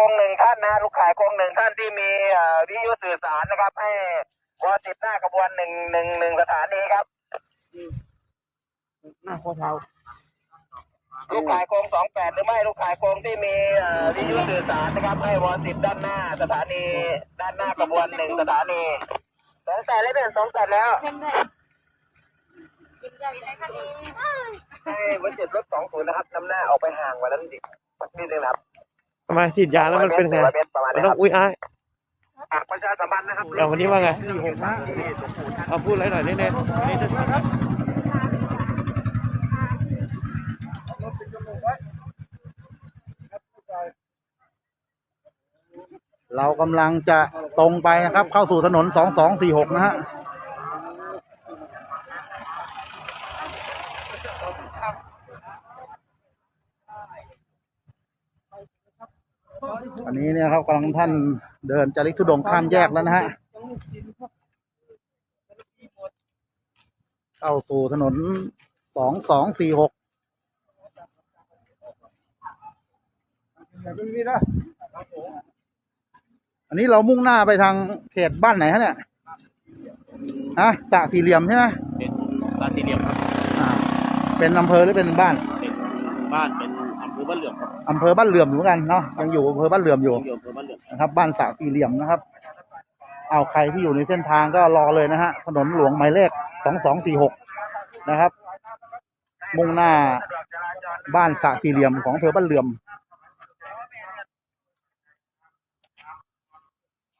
คงหนึ่งท่านนะลูกขายคงหนึ่งท่านที่มีเอ่อวิทยุสื่อสารนะครับ ให้วอสิบหน้ากระบวนหนึ่งหนึ่งหนึ่งสถานีครับหน้าโคเท้าลูกขายโครงสองแปดหรือไม่ลูกขายโครงที่มีเอ่อวิทยุสื่อสารนะครับ ให้วอสิบด้านหน้าสถานี ด้านหน้ากระบวนหนึ่งสถานีสองแปดเลยเป็นสองแปดแล้วเข้มด้วยยิ้มใหญ่เลยค่ะนี่ให้วันเจ็ดรถสองศูนย์นะครับนำหน้าออกไปห่างกว่านั้นดินิดนึงนะครับ ทำไมฉีดยาแล้วมันเป็นไงร้อยเมตรประมาณมันนี้ต้คอรังบอุ้ยอ้ายฝากประชาสัมพันธ์นะครับเอาวันนี้ว่าไงที่หกนะที่หลวงปู่ท่านเอาพูดอะไรหน่อยนิดนึงวันนี้จะเรากำลังจะตรงไปนะครับ เข้าสู่ถนนสองสองสี่หกนะฮะ อันนี้เนี่ยครับกำลังท่านเดินจาริกทุดงค์ข้ามแยกแล้วนะฮะเข้าสู่ถนนสองสองสี่หกอันนี้เรามุ่งหน้าไปทางเขตบ้านไหนฮะเนี่ยฮะสระสี่เหลี่ยมใช่ไหมเป็นบ้านสี่เหลี่ยมครับ อ่า เป็นอำเภอหรือเป็นบ้าน เป็นบ้านเป็นอำเภอ บ้านเหลื่อมครับอำเภอบ้านเหลื่อมอยู่เหมือนกันเนาะยังอยู่อำเภอบ้านเหลื่อมอยู่อยู่อำเภอบ้านเหลื่อมนะครับบ้านสระสี่เหลี่ยมนะครับเอาใครที่อยู่ในเส้นทางก็รอเลยนะฮะถนนหลวงหมายเลขสองสองสี่หกนะครับ มุ่งหน้าบ้านสระสี่เหลี่ยมของอำเภอบ้านเหลื่อม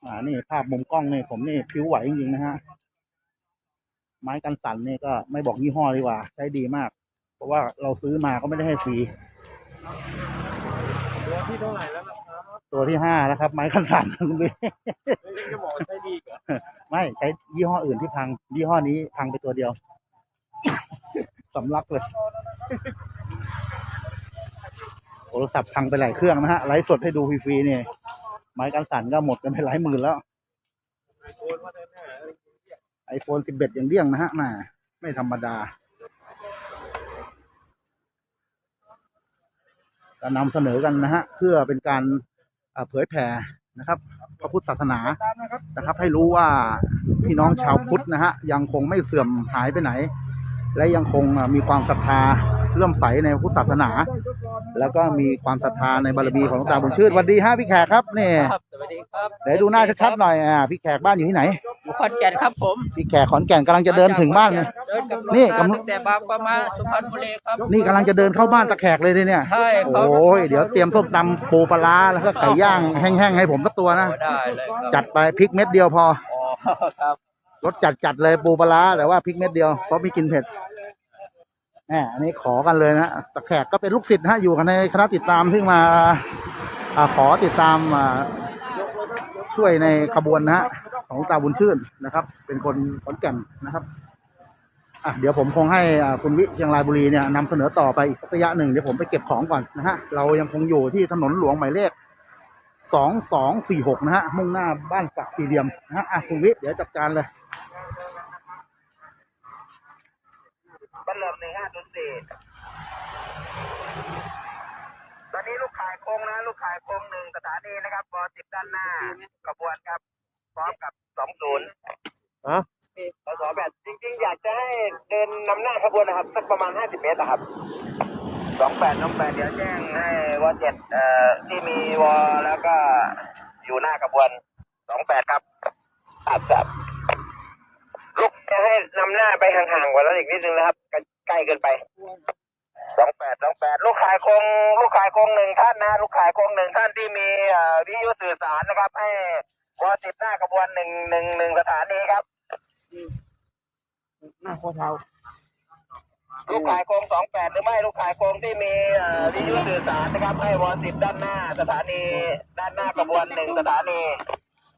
อ่านี่ภาพมุมกล้องนี่ผมนี่ผิวไหวจริงๆนะฮะไม้กันสั่นนี่ก็ไม่บอกยี่ห้อดีกว่า ใช้ดีมาก เพราะว่าเราซื้อมาก็ไม่ได้ให้ฟรีตัว ที่เท่าไหร่แล้วนะครับตัวที่ห้าแล้วครับ ไม้กันสั่นคุณพี่ไม่ได้บอกใช้ดีกว่าไม่ใช้ยี่ห้ออื่นที่พัง ยี่ห้อนี้พังไปตัวเดียว สำลักเลยโทรศัพท์พังไปหลายเครื่องนะฮะไลฟ์สดให้ดูฟรีๆเนี่ยไม้กันสั่นก็หมดกันไปหลายหมื่นแล้วโอนมาแน่ไอโฟน11ยังเดี้ยงนะฮะมาไม่ธรรมดา ก็นำเสนอกันนะฮะเพื่อเป็นการอ่าเผยแผ่นะครับ พระพุทธศาสนานะครับ ให้รู้ว่าพี่น้องชาวพุทธนะฮะยังคงไม่เสื่อมหายไปไหน และยังคงอ่ามีความศรัทธาเลื่อมใสในพระพุทธศาสนา แล้วก็มีความศรัทธาในบารมีของหลวงตาบุญชื่นสวัสดีฮะพี่แขกครับนี่ครับสวัสดีครับเดี๋ยวดูหน้าชัดๆหน่อยอ่าพี่แขกบ้านอยู่ที่ไหนอยู่ ขอนแก่นครับผมพี่แขกขอนแก่นกำลังจะเดินถึงบ้านเลย เดินกับรถนี่มากำลังตั้งแต่บางประมาสุพรรณบุรีครับ นี่กำลังจะเดินเข้าบ้านตะแขกเลยเนี่ยใช่ครับ โอ้ยเดี๋ยวเตรียมส้มตำปูปลาร้าแล้วก็ไก่ย่างแห้งๆให้ผมสักตัวนะโอ้ได้เลยครับจัดไปพริกเม็ดเดียวพออ๋อครับรสจัดจัดๆเลยปูปลาร้าแต่ว่าพริกเม็ดเดียวเพราะไม่กินเผ็ดแหมอันนี้ขอกันเลยนะตะแขกก็เป็นลูกศิษย์นะฮะอยู่กันในคณะติดตามที่มาอาขอติดตามอ่าช่วยในขบวนนะฮะ ของตาบุญชื่นนะครับ เป็นคนขอนแก่นนะครับอะเดี๋ยวผมคงให้อ่าคุณวิเชียงรายบุรีเนี่ยนำเสนอต่อไปอีกระยะหนึ่งเดี๋ยวผมไปเก็บของก่อนนะฮะเรายังคงอยู่ที่ถนนหลวงหมายเลขสองสองสี่หกนะฮะมุ่งหน้าบ้านสักสี่เหลี่ยมนะฮะอะคุณวิเดี๋ยวจัดการเลยบันเริ่มหนึ่งห้าศูนย์สี่ตอนนี้ลูกขายโครงนะ ลูกขายโครงหนึ่งสถานีนะครับวอสิบด้านหน้ากระบวนครับ พร้อมกับสองศูนย์ฮะสสแบบจริงๆ อยากจะให้เดินนำหน้าขบวนนะครับ สักประมาณห้าสิบเมตรนะครับสองแปดน้องแปดเดี๋ยวแจ้งให้วอเจ็ดเอ่อที่มีวอแล้วก็อยู่หน้ากระบวนสองแปดครับครับครับลูกจะให้นำหน้าไปห่างๆกว่านั้นอีกนิดนึงนะครับ ใกล้เกินไปสองแปดสองแปดลูกขายโครงลูกขายโครงหนึ่งท่านนะ ลูกขายโครงหนึ่งท่านที่มีเอ่อวิทยุสื่อสารนะครับ ให้ วอสิบหน้ากระบวนหนึ่งหนึ่งหนึ่งสถานีครับ หน้าโคเท้าลูกขายโครงสองแปดหรือไม่ลูกขายโครงที่มีเอ่อวิทยุสื่อสารนะครับให้วอสิบด้านหน้าสถานี ด้านหน้ากระบวนหนึ่งสถานี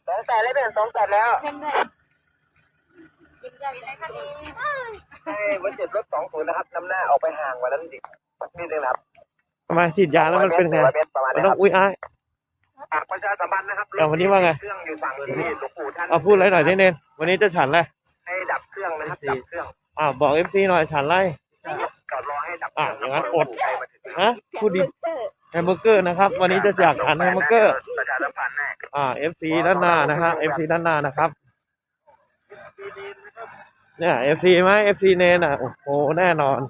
สองแปดเลยเป็นสองแปดแล้วเข้มด้วยยิ้มใหญ่เลยค่ะนี่ให้วันเจ็ดรถสองศูนย์นะครับนำหน้าออกไปห่างกว่านั้นดินิดนึงนะครับ ทำไมฉีดยาแล้วมันเป็นไงร้อยเมตรประมาณมันนี้ต้คอรังบอุ้ยอ้าย ฝากประชาสัมพันธ์นะครับเอาวันนี้ว่าไง เครื่องอยู่ฝั่งที่หลวงปู่ท่านเอาพูดอะไรหน่อยนิดนึงวันนี้จะฉันอะไรให้ดับเครื่องนะครับดับเครื่องอ่าบอกเอฟซีหน่อยฉันอะไร จอดรอให้ดับเคอะรื่องอย่างนั้นอด ใครมาถึงฮะพูดดีแฮมเบอร์เกอร์นะครับ วันนี้จะอยากทานแฮมเบอร์เกอร์ ประชาสัมพันธ์ให้อ่า FC ด้านหน้านะครับ FC ด้านหน้านะครับ เนี่ย FC ไหม FC เนนอะ โอ้โห แน่นอน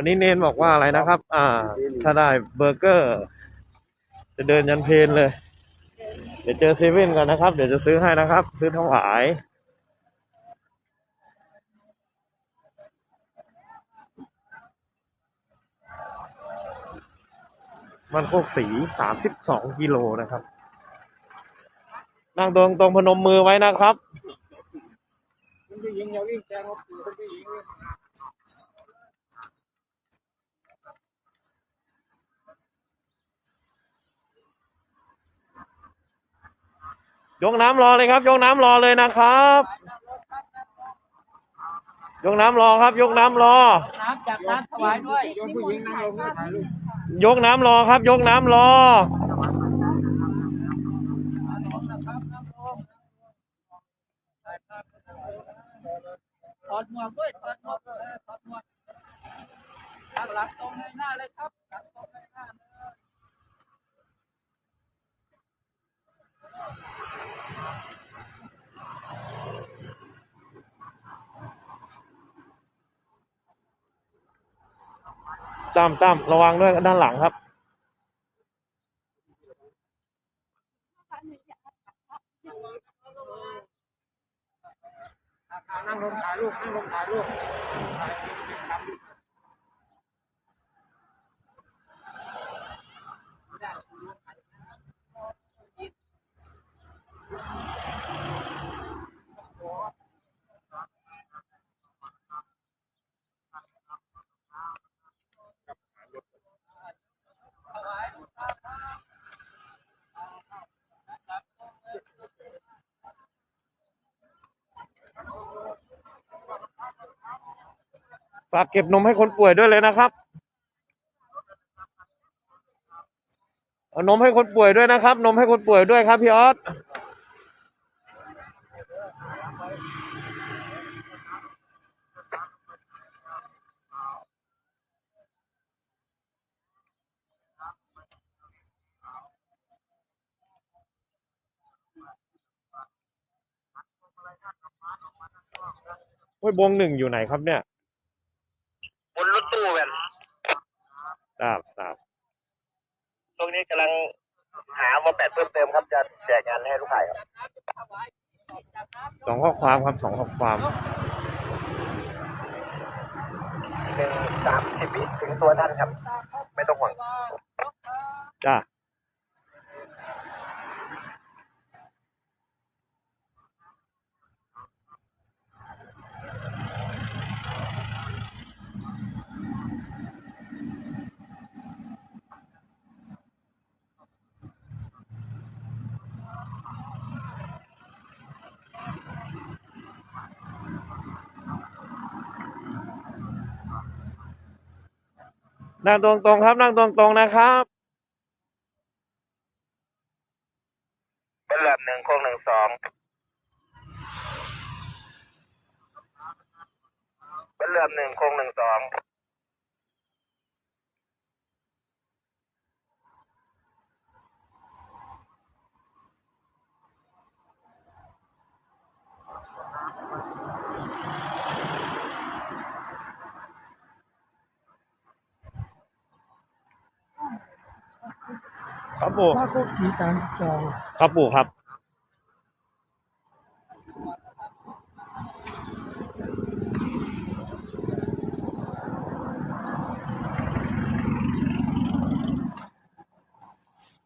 วันนี้เนนบอกว่าอะไรนะครับ อ่า ถ้าได้เบอร์เกอร์ จะเดินยันเพลนเลย เดี๋ยวเจอเซเว่นก่อนนะครับ เดี๋ยวจะซื้อให้นะครับ ซื้อถวายมันโคกสีสามสิบสองกิโลนะครับ นั่งตรงตรงพนมมือไว้นะครับ ยกน้ำรอเลยครับ ยกน้ำรอเลยนะครับ ยกน้ำรอครับ ยกน้ำรอ น้ำจากน้ำถวายด้วยยกน้ำรอครับ ยกน้ำรอ ถอดหมวกด้วยถอดหมวกเออถอดหมวกตั้งหลังตรงในหน้าเลยครับหลังตรงในหน้าเลย ตามตั้มระวังด้วยด้านหลังครับ นั่งลงถ่ายรูปนั่งลงถ่ายรูป ฝากเก็บนมให้คนป่วยด้วยเลยนะครับ เอานมให้คนป่วยด้วยนะครับ นมให้คนป่วยด้วยครับพี่ออสห้วยบงหนึ่งอยู่ไหนครับเนี่ย นรถตู้แบบทราบทราบตรงนี้กำลังหาวอแปดเพิ่มเติมครับจะแจกงานให้ลูกค้าครับสองข้อความครับสองข้อความเป็นสามสิบวิถึงตัวท่านครับ ไม่ต้องห่วงจ้า นั่งตรงๆครับ นั่งตรงๆนะครับเป็นแบบหนึ่งโค้งหนึ่งสองเป็นเรือหนึ่งโค้งหนึ่งสอง ครับปู่ว่าโคกสีสามสองครับปู่ครับ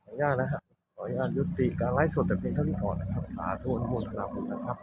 ขออนุญาตนะครับขออนุญาตยุติการไลฟ์สดแต่เพียงเท่านี้ก่อนนะครับ สาธุอนุโมทนาบุญนะครับ